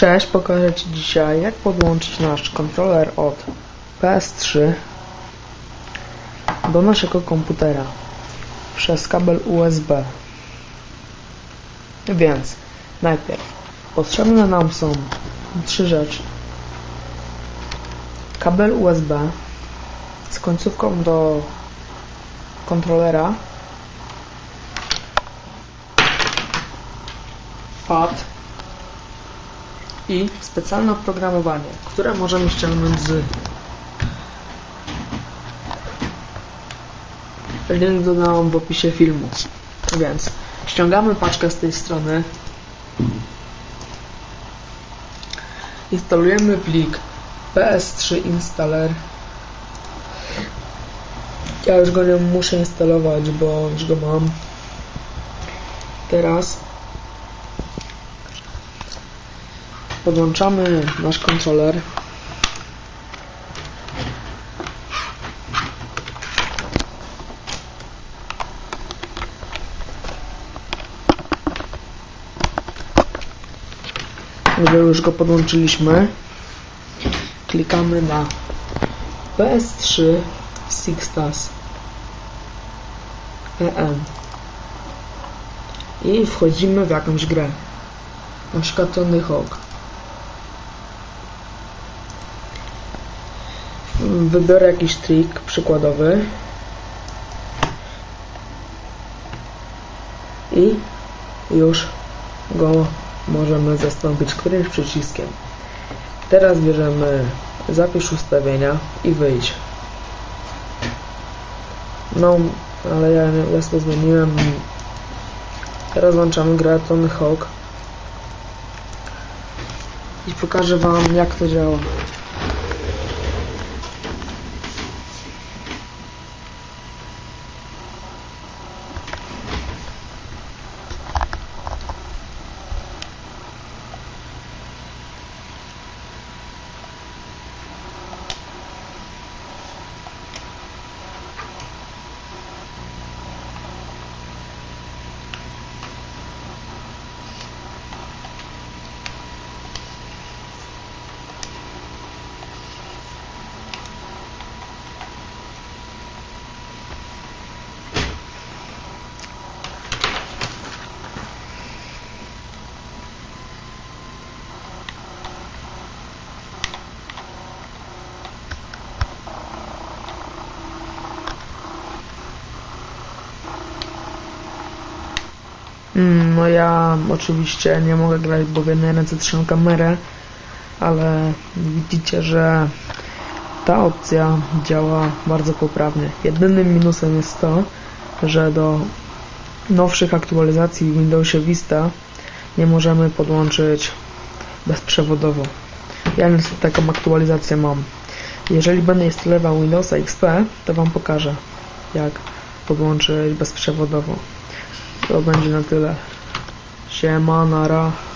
Cześć, pokażę Ci dzisiaj jak podłączyć nasz kontroler od PS3 do naszego komputera przez kabel USB. Więc najpierw potrzebne nam są trzy rzeczy. Kabel USB z końcówką do kontrolera pad i specjalne oprogramowanie, które możemy ściągnąć z link dodałam w opisie filmu. Więc ściągamy paczkę z tej strony. Instalujemy plik PS3 installer. Ja już go nie muszę instalować, bo już go mam. Teraz podłączamy nasz kontroler. Gdy już go podłączyliśmy. Klikamy na PS3 Sixtas EM i wchodzimy w jakąś grę. Na przykład Tony Hawk wybiorę jakiś trik przykładowy. I już go możemy zastąpić którymś przyciskiem. Teraz bierzemy zapisz ustawienia i wyjdź. No ale ja, ja sobie zmieniłem. Teraz włączamy grę Tony Hawk. I pokażę wam jak to działa No ja oczywiście nie mogę grać, bo w jednej ręce trzymam kamerę, ale widzicie, że ta opcja działa bardzo poprawnie. Jedynym minusem jest to, że do nowszych aktualizacji w Windowsie Vista nie możemy podłączyć bezprzewodowo. Ja niestety taką aktualizację mam. Jeżeli będę instalował Windowsa XP, to Wam pokażę, jak podłączyć bezprzewodowo. To będzie na tyle. Shyamanara